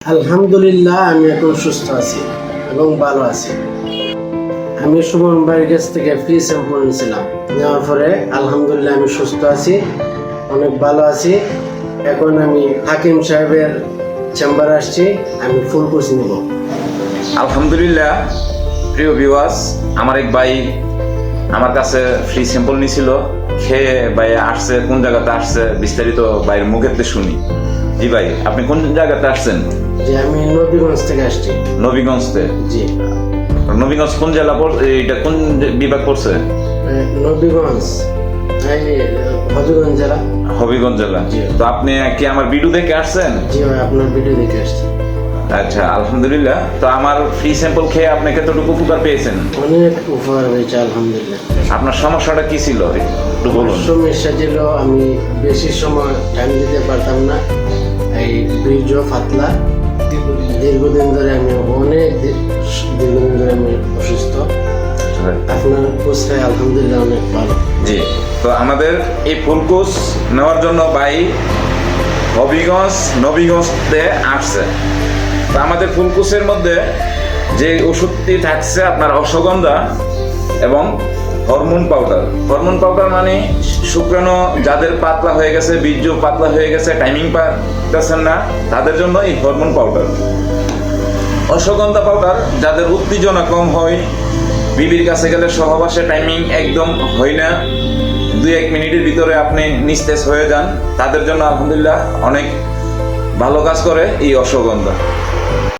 আলহামদুলিল্লাহ, আমি এখন সুস্থ আছি এবং ভালো আছি। আমি সুমন ভাইয়ের কাছ থেকে ফ্রি স্যাম্পল নিয়েছিলাম নেওয়ার পরে আলহামদুলিল্লাহ আমি সুস্থ আছি, অনেক ভালো আছি। এখন আমি হাকিম সাহেবের চেম্বারে আসছি, আমি ফুল কোর্স নেব। আলহামদুলিল্লাহ, প্রিয় ভিউয়ার্স আমার এক ভাই আমার কাছে ফ্রি স্যাম্পল নিছিল। খেয়ে ভাই আসছে, কোন জায়গাতে আসছে, বিস্তারিত ভাইয়ের মুখেতে শুনি। জি ভাই আপনি কোন জায়গাতে আসছেন? যে আমি নবীগঞ্জ থেকে আসছি। নবীগঞ্জতে? জি। নবীগঞ্জ কোন জেলা পড় এটা কোন বিভাগ পড়ছে? নবীগঞ্জ। হবিগঞ্জ জেলা। হবিগঞ্জ জেলা। তো আপনি কি আমার ভিডিও দেখে আসছেন? জি ভাই আপনার ভিডিও দেখে আসছি। আচ্ছা আলহামদুলিল্লাহ। তো আমার ফ্রি স্যাম্পল খেয়ে আপনি কতটুকু উপকার পেয়েছেন? অনেক উপকার হয়েছে আলহামদুলিল্লাহ। আপনার সমস্যাটা কি ছিল? একটু বলুন। সমস্যা ছিল আমি বেশি সময় টাইম দিতে পারতাম না। এই বীর্য পাতলা। দীর্ঘদিন ধরে আমি অনেক দীর্ঘদিন ধরে আমি অসুস্থ। আপনার কোচটাই আলহামদুলিল্লাহ অনেক ভালো। জি তো আমাদের এই ফুলকোস নেওয়ার জন্য ভাই হবিগঞ্জ নবীগঞ্জতে আসছে। তো আমাদের ফুলকোসের মধ্যে যে ওষুধটি থাকছে আপনার অশ্বগন্ধা এবং হরমোন পাউডার। হরমোন পাউডার মানে শুক্রাণু যাদের পাতলা হয়ে গেছে, বীর্য পাতলা হয়ে গেছে টাইমিং পাচ্ছেন না, তাদের জন্য এই হরমোন পাউডার। অশ্বগন্ধা পাউডার যাদের উত্তেজনা কম হয়, বিবির কাছে গেলে সহবাসে টাইমিং একদম হয় না। দুই এক মিনিটের ভিতরে আপনি নিস্তেজ হয়ে যান। তাদের জন্য আলহামদুলিল্লাহ অনেক ভালো কাজ করে এই অশ্বগন্ধা।